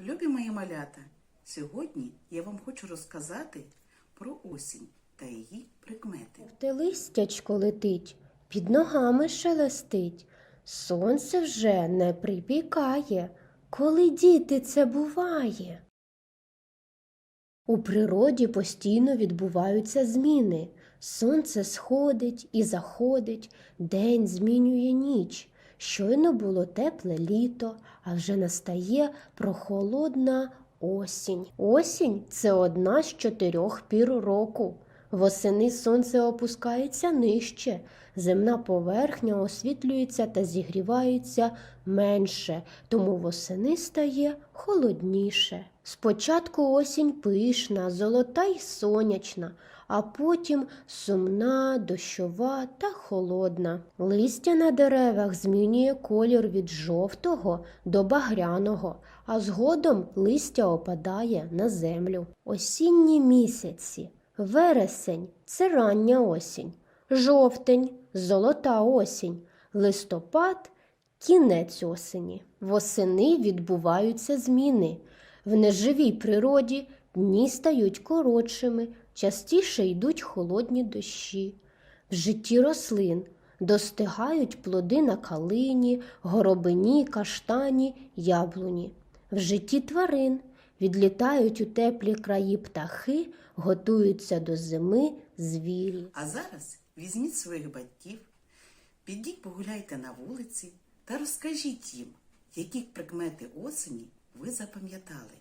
Любі мої малята, сьогодні я вам хочу розказати про осінь та її прикмети. Те листячко летить, під ногами шелестить, сонце вже не припікає, коли діти це буває. У природі постійно відбуваються зміни. Сонце сходить і заходить, день змінює ніч. Щойно було тепле літо, а вже настає прохолодна осінь. Осінь це одна з чотирьох пір року. Восени сонце опускається нижче, земна поверхня освітлюється та зігрівається менше, тому восени стає холодніше. Спочатку осінь пишна, золота й сонячна, а потім сумна, дощова та холодна. Листя на деревах змінює колір від жовтого до багряного, а згодом листя опадає на землю. Осінні місяці. Вересень це рання осінь, жовтень золота осінь, листопад кінець осені. Восени відбуваються зміни. В неживій природі дні стають коротшими, частіше йдуть холодні дощі. В житті рослин достигають плоди на калині, горобині, каштані, яблуні. В житті тварин відлітають у теплі краї птахи, готуються до зими звірі. А зараз візьміть своїх батьків, підіть погуляйте на вулиці та розкажіть їм, які прикмети осені ви запам'ятали.